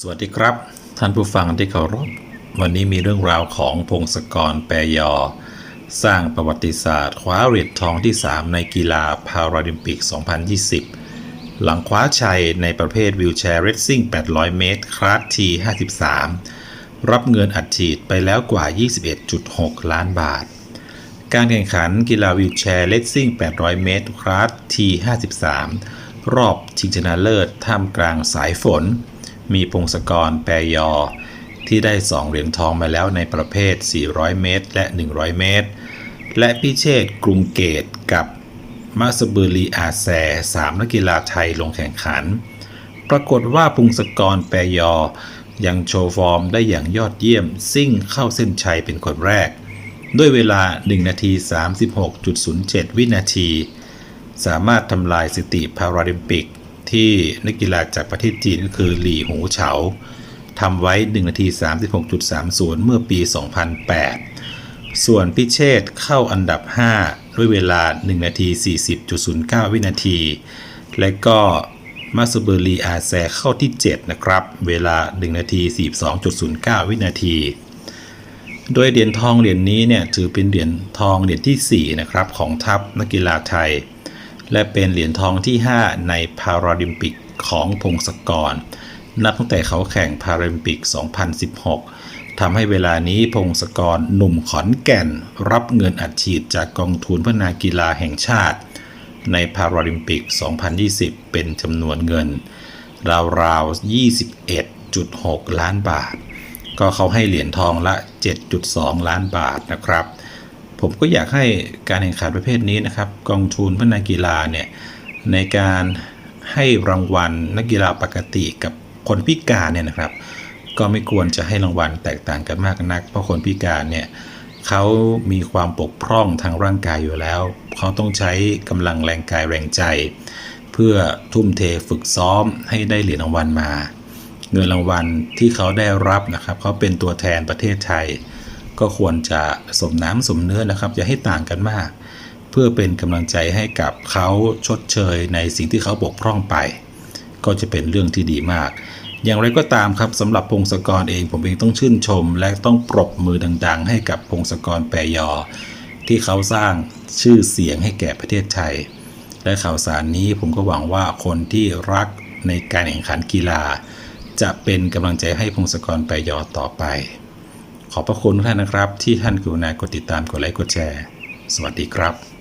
สวัสดีครับ ท่านผู้ฟังที่เคารพ วันนี้มีเรื่องราวของพงศกรแปรยอ สร้างประวัติศาสตร์ คว้าเหรียญทองที่ 3 ในกีฬาพาราลิมปิก 2020 หลังคว้าชัยในประเภทวิวแชร์เรซซิ่ง 800 เมตร คลาสที 53 รับเงินอัดฉีดไปแล้วกว่า 21.6 ล้านบาท การแข่งขันกีฬาวิวแชร์เลสซิ่ง 800 เมตร คลาสที 53 รอบชิงชนะเลิศท่ามกลางสายฝน มีพงศกรแปรยอ ที่ได้ 2 เหรียญทองมาแล้วในประเภท 400 เมตร และ 100 เมตร และพิเชษกรุงเกตกับมาสเบอรีอาแซสามนักกีฬาไทยลงแข่งขัน ปรากฏว่าพงศกรแปรยอ ยังโชว์ฟอร์มได้อย่างยอดเยี่ยม ซิ่งเข้าเส้นชัยเป็นคนแรก ด้วยเวลา 1 นาที 36.07 วินาที สามารถทำลายสถิติพาราลิมปิก ที่นักกีฬาจากประเทศจีนก็คือหลี่หูเฉาทำไว้ 1 นาที 36.30 เมื่อปี 2008 ส่วนพิเชษเข้าอันดับ 5 ด้วยเวลา 1 นาที 40.09 วินาที และก็มาสเบอรีอาแซเข้าที่ 7 นะครับ เวลา 1 นาที 42.09 วินาที โดยเหรียญทองเหรียญนี้เนี่ยถือเป็นเหรียญทองเหรียญที่ 4 นะครับ ของทัพนักกีฬาไทย และเป็นเหรียญทองที่ 5 ในพาราลิมปิกของพงศกร นับตั้งแต่เขาแข่งพาราลิมปิก 2016 ทำให้เวลานี้พงศกรหนุ่มขอนแก่น รับเงินอัดฉีดจากกองทุนพัฒนากีฬาแห่งชาติ ในพาราลิมปิก 2020 เป็นจำนวนเงิน ราวๆ 21.6 ล้านบาท ก็เขาให้เหรียญทองละ 7.2 ล้านบาทนะครับ ผมก็อยากให้การแข่งขันประเภทนี้นะครับ กองทุนพัฒนากีฬาเนี่ยในการให้รางวัลนักกีฬาปกติกับคนพิการเนี่ยนะครับ ก็ไม่ควรจะให้รางวัลแตกต่างกันมากนัก เพราะคนพิการเนี่ยเขามีความปกพร่องทางร่างกายอยู่แล้ว เขาต้องใช้กำลังแรงกายแรงใจ เพื่อทุ่มเทฝึกซ้อมให้ได้เหรียญรางวัลมา เงินรางวัลที่เขาได้รับนะครับ เขาเป็นตัวแทนประเทศไทย ก็ควรจะสมน้ำสมเนื้อนะครับอย่าให้ต่างกันมาก เพื่อเป็นกำลังใจให้กับเขาชดเชยในสิ่งที่เขาบกพร่องไป ก็จะเป็นเรื่องที่ดีมาก อย่างไรก็ตามครับสำหรับพงศกรเองผมเองต้องชื่นชม และต้องปรบมือดัง ๆ ให้กับพงศกรแปรยอ ที่เขาสร้างชื่อเสียงให้แก่ประเทศไทย และข่าวสารนี้ผมก็หวังว่าคนที่รักในการแข่งขันกีฬา จะเป็นกำลังใจให้พงศกรแปรยอต่อไป ขอบพระคุณทุกท่านนะครับ ที่ท่านกรุณากดติดตามกดไลค์กดแชร์ สวัสดีครับ